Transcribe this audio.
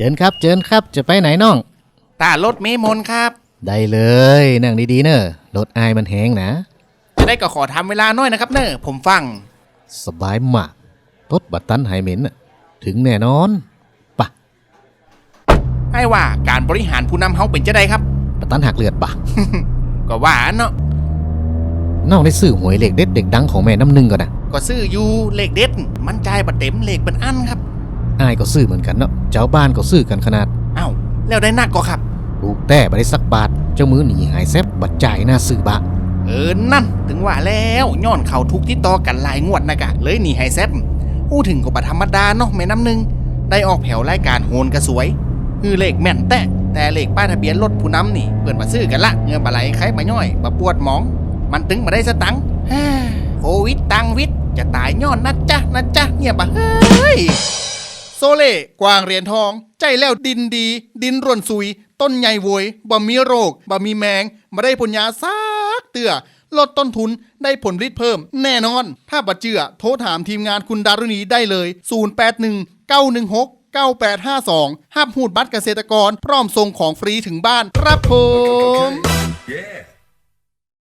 เจิญครับเจิญครับจะไปไหนน้อง ตารถเมมนครับ ได้เลยนั่งดีๆเนอะรถอายมันแหงนะ จะได้ก็ขอทำเวลาหน่อยนะครับเนอะผมฟัง สบายมากรถบัตรตันไฮเหม็นน่ะถึงแน่นอนปะให้ว่าการบริหารผู้นำเฮาเป็นจะได้ครับ บัตรตันหักเลือดปะ ก็ว่าเนาะน้องได้ซื้อหวยเหล็กเด็ดเด็กดังของแม่น้ำหนึ่งก่อนนะก็ซื้ออยู่เลขเด็ด มันจ่ายบัตเต็มเลขเป็นอันครับ อายก็ซื้อเหมือนกันเนาะเจ้าบ้านก็ซื้อกันขนาดเอ้าแล้วได้นักก็ครับลูกแต่บ่ได้สักบาท เจ้ามือหนีหายแซบบัตรจ่ายหน้าซื้อบะ เออนั่น ถึงว่าแล้วย้อนเขาทุกที่ต่อกันหลายงวดนะกะ เลยหนีไฮแซบอู้ถึงก็บธรรมดาเนาะแม่น้ำหนึ่งได้ออกแผวรายการโหนกระสวยคือเลขแม่นแต่ แต่เลขป้ายทะเบียนรถผู้นำนี่เปิดมาซื้อกันละเงินบาไหลใครมาย่อยบาปวดหมอง มันตึงมาได้สตังค์ฮ่าโควิดตังวิทย์จะตายย้อนนะจ๊ะนะจ๊ะเงียบปะเฮ้ย โซเล่กวางเหรียญทอง ใจแล้วดินดี ดินร่วนซุย ต้นใหญ่โวยบ่มีโรคบ่มีแมงมาได้ผลยาซักเตือลดต้นทุนได้ผลผลิตเพิ่มแน่นอน ถ้าบัดเจือโทรถามทีมงานคุณดารุณีได้เลย 081 916 9852ห้ามหูดบัตรเกษตรกร พร้อมส่งของฟรีถึงบ้าน ครับผม